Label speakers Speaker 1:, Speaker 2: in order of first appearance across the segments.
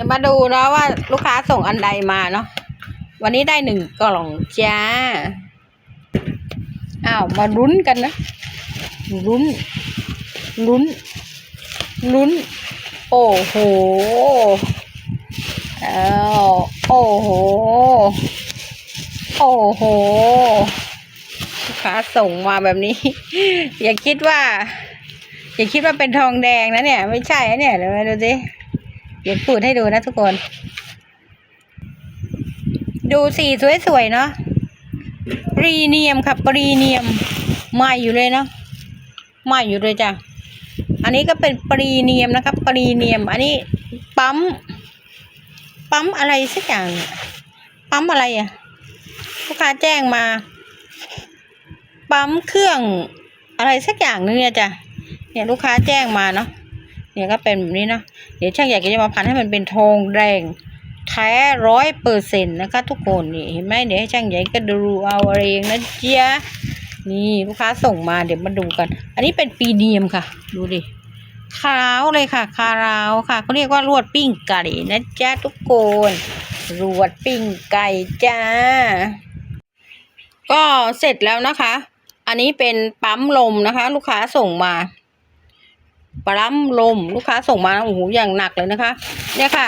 Speaker 1: ดี๋ยวมาดูเนาะว่าลูกค้าส่งอันใดมาเนาะวันนี้ได้หนึ่งกล่องจ้าอ้าวมาลุ้นกันนะลุ้นลุ้นลุ้น โอ้โหอ้าวโอ้โห โอ้โหลูกค้าส่งมาแบบนี้ อย่าคิดว่า อย่าคิดว่าเป็นทองแดงนะเนี่ย ไม่ใช่นะเนี่ยเดี๋ยวมาดูสิ เดี๋ยวพูดให้ดูนะทุกคน ดูสีสวยๆเนาะปรีเนียมค่ะปรีเนียมใหม่อยู่เลยเนาะใหม่อยู่เลยจ้ะอันนี้ก็เป็นปรีเนียมนะครับปรีเนียม อันนี้ปั๊ม ปั๊มอะไรสักอย่าง ปั๊มอะไรอะ่ะลูกค้าแจ้งมา ปั๊มเครื่องอะไรสักอย่างนึงเนี่ยจ้ะเนี่ยลูกค้าแจ้งมาเนาะ เนี่ยก็เป็นแบบนี้นะเดี๋ยวช่างใหญ่ก็จะมาพันให้มันเป็นทองแดงแท้ร้อยเปอร์เซ็นต์นะคะทุกคนนี่เห็นไหมเดี๋ยวให้ช่างใหญ่ก็ดูเอาเองนะเจ๊ะนี่ลูกค้าส่งมาเดี๋ยวมาดูกัน อันนี้เป็นปีเนียมค่ะ ดูดิขาวเลยค่ะ คาราวค่ะเขาเรียกว่าลวดปิ้งไก่นะจ๊ะทุกคนลวดปิ้งไก่จ้า ก็เสร็จแล้วนะคะ อันนี้เป็นปั๊มลมนะคะ ลูกค้าส่งมา ปลั๊มลมลูกค้าส่งมาโอ้โหอย่างหนักเลยนะคะ เนี่ยค่ะ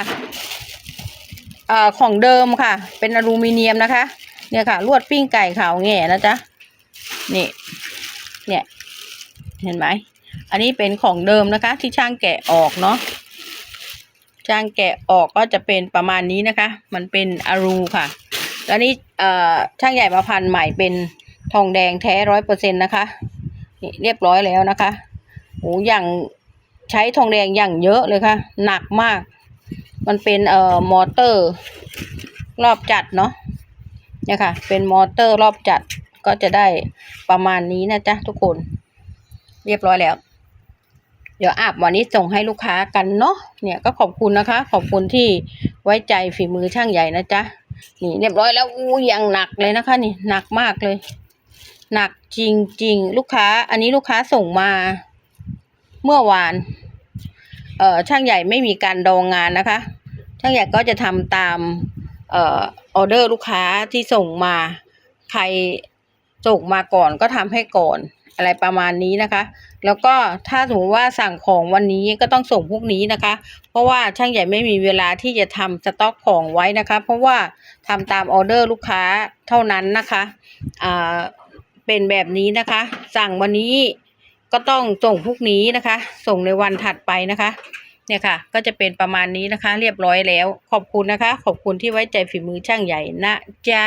Speaker 1: เอ่อของเดิมค่ะ เป็นอลูมิเนียมนะคะ เนี่ยค่ะ ลวดปิ้งไก่ขาวแง่นะจ๊ะนี่ เนี่ยเห็นไหมอันนี้เป็นของเดิมนะคะ ที่ช่างแกะออกเนาะช่างแกะออกก็จะเป็นประมาณนี้นะคะ มันเป็นอลูค่ะ แล้วนี่เอ่อช่างใหญ่มาพันใหม่เป็นทองแดงแท้ร้อยเปอร์เซ็นต์นะคะนี่เรียบร้อยแล้วนะคะโอ้อย่าง ใช้ทองแดงอย่างเยอะเลยค่ะ หนักมาก มันเป็นเอ่อมอเตอร์ รอบจัดเนาะเนี่ยค่ะ เป็นมอเตอร์รอบจัดก็จะได้ประมาณนี้นะจ๊ะทุกคน เรียบร้อยแล้ว เดี๋ยวอาบวันนี้ส่งให้ลูกค้ากันเนาะเนี่ยก็ขอบคุณนะคะ ขอบคุณที่ไว้ใจฝีมือช่างใหญ่นะจ๊ะนี่เรียบร้อยแล้วอู้ยังหนักเลยนะคะนี่หนักมากเลย หนักจริงๆ ลูกค้า อันนี้ลูกค้าส่งมา เมื่อวานเอ่อช่างใหญ่ไม่มีการดองงานนะคะ ช่างใหญ่ก็จะทำตามเอ่อออเดอร์ลูกค้าที่ส่งมาใครส่งมาก่อนก็ทำให้ก่อนอะไรประมาณนี้นะคะ แล้วก็ถ้าสมมติว่าสั่งของวันนี้ก็ต้องส่งพรุ่งนี้นะคะ เพราะว่าช่างใหญ่ไม่มีเวลาที่จะทำสต็อกของไว้นะคะ เพราะว่าทำตามออเดอร์ลูกค้าเท่านั้นนะคะอ่าเป็นแบบนี้นะคะ สั่งวันนี้ ก็ต้องส่งพรุ่งนี้นะคะ ส่งในวันถัดไปนะคะ เนี่ยค่ะ ก็จะเป็นประมาณนี้นะคะ เรียบร้อยแล้ว ขอบคุณนะคะ ขอบคุณที่ไว้ใจฝีมือช่างใหญ่นะจ๊ะ